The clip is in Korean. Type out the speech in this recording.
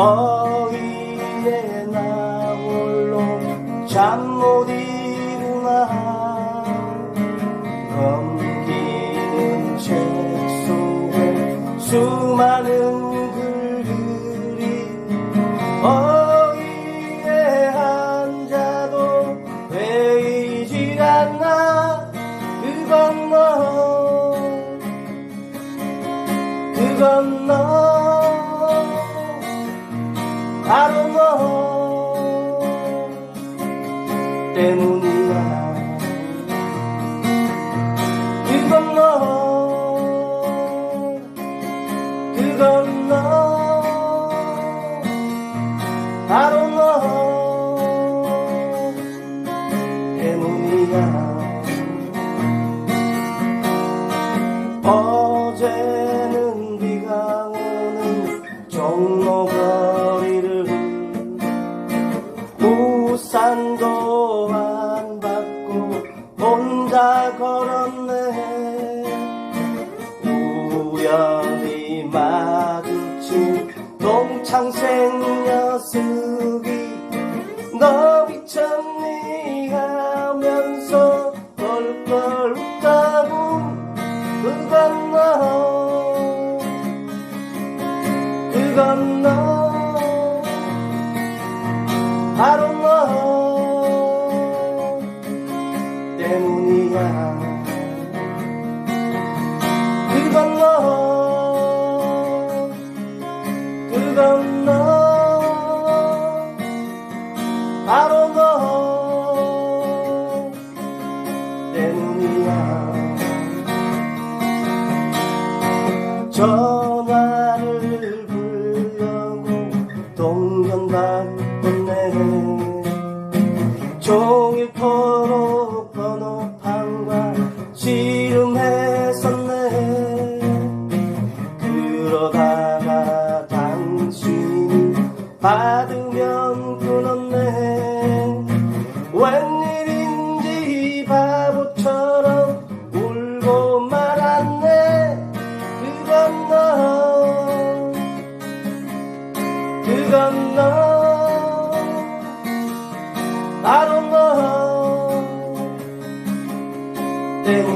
어디에 나 홀로 잠못 이루나. 넘기는 책 속에 수많은 글들이 그 건너 바로 너. 때문이야. 어제는 비가 오는 종로거리를 우산도 안 받고 혼자 걸 동창생 녀석이 너 미쳤니 하면서 뻘뻘 웃다고 그건 너 그건 너. 바로 너 때문이야 건너 바로 너 때문이야 전화를 불려고 동전 바꿨네. 종일토록 번호판과 씨